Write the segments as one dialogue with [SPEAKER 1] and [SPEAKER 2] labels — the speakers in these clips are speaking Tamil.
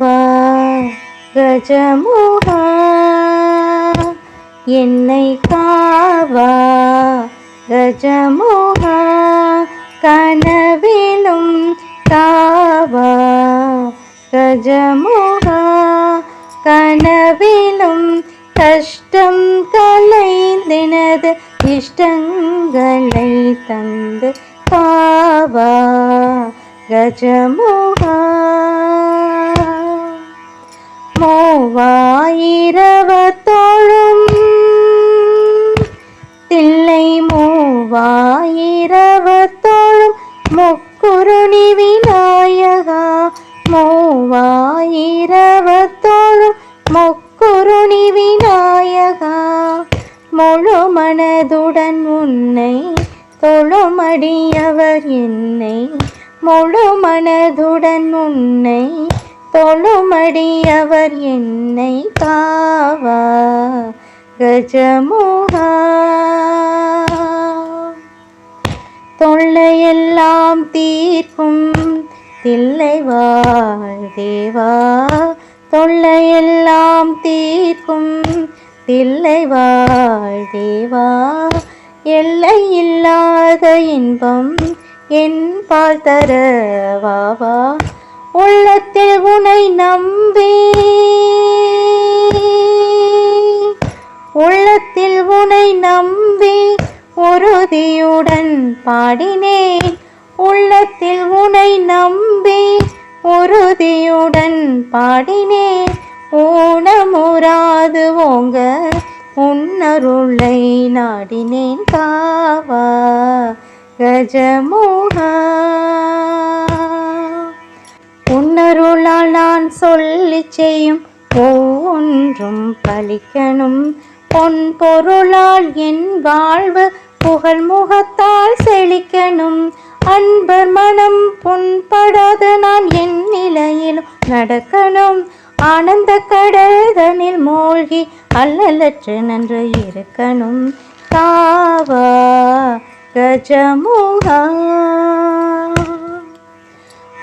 [SPEAKER 1] காவா கஜமுகா என்னை காவா. கஜமுகா கனவிலும் காவா. கஜமுகா கனவிலும் கஷ்டம் கலைந்தினது இஷ்டங்களை தந்து காவா. கஜமுகா. மூவாயிரவத்தோழும். தில்லை மூவாயிரவ தோழும் முக்குருணி விநாயகா மூவாயிரவ தோழும் முக்குருணி விநாயகா முழு மனதுடன் உன்னை தொழுமடியவர் என்னை. முழு மனதுடன் உன்னை தொழுமடியவர் என்னை காவா கஜமுகா. தொல்லையெல்லாம் தீர்க்கும் தில்லை தேவா தொல்லையெல்லாம் தீர்க்கும் தில்லை தேவா எல்லை இல்லாத இன்பம் என் பால் தரவாவா. உள்ளத்தில் உனை நம்பி. உள்ளத்தில் உனை நம்பி உறுதியுடன் பாடினேன். உள்ளத்தில் உனை நம்பி உறுதியுடன் பாடினேன். ஊனமுறாது ஓங்க உன்னருளை நாடினேன். காவா கஜமுகா. அருளால் நான் சொல்லி செய்யும் ஒன்றும் பலிக்கணும் பொன் பொருளால் என் வாழ்வு புகழ் முகத்தால் செழிக்கணும். அன்பர் மனம் புண்படாத நான் என் நிலையிலும் நடக்கணும். ஆனந்த கடல்தனில் மூழ்கி அல்லலற்று நன்று இருக்கணும். காவா கஜமுகா.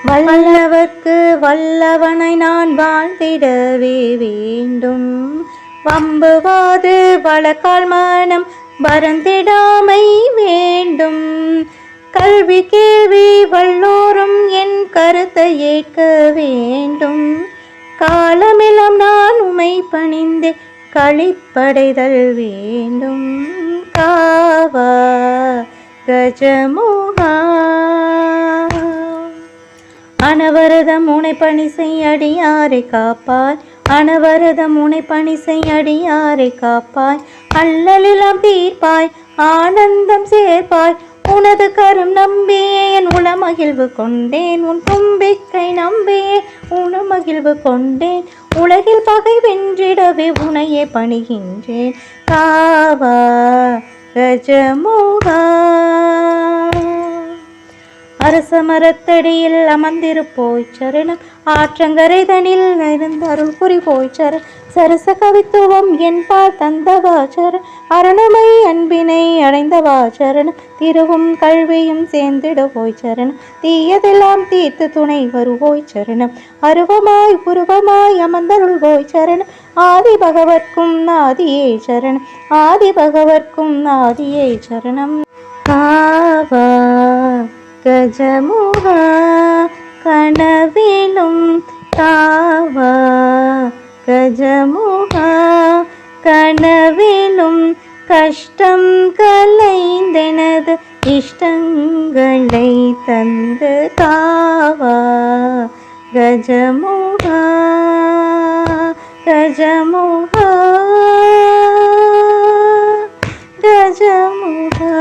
[SPEAKER 1] வல்லவர்க்கு வல்லவனை நான் வாழ்ந்திடவே வேண்டும். வம்புவாது வழக்கால் மனம் வரந்திடாமை வேண்டும். கல்வி கேள்வி வல்லோரும் என் கருத்தை ஏற்க வேண்டும். காலமெல்லாம் நான் உமை பணிந்து களிப்படைதல் வேண்டும். காவா கஜமுகா. அனவரதம் உனை பணி செய்யடியாரை காப்பாய் அனவரதம் உனை பணி செய்யடியாரை காப்பாய் அல்லலிலாம் தீர்ப்பாய் ஆனந்தம் சேர்ப்பாய். உனது கரும் நம்பியே என் உளமகிழ்வு கொண்டேன். உன் தும்பிக்கை நம்பியே உணமகிழ்வு கொண்டேன். உலகில் பகை வென்றிடவே உனையே பணிகின்றேன். காவா கஜமுகா. அரச மரத்தடியில் அமர்ந்திருப்போய் சரணம். ஆற்றங்கரை தனில் அருள் புரி போய் சர சரச கவித்துவம் என்பால் தந்தவா சரண் அருணமை அன்பினை அடைந்தவா சரணம். திருவும் கல்வியும் சேர்ந்திட போய் சரணம். தீயதெல்லாம் தீர்த்து துணை வருவோய் சரணம். அருவமாய் உருவமாய் அமர்ந்தருள் போய் சரணம். ஆதி பகவர்க்கும் ஆதியே சரணம். ஆதி பகவர்க்கும் ஆதியே சரணம் ஆவா கஜமுகா கனவிலும் காவா கஜமுகா கனவிலும் கஷ்டம் கலைந்தெனது இஷ்டங்களை தந்து காவா கஜமுகா கஜமுகா கஜமுகா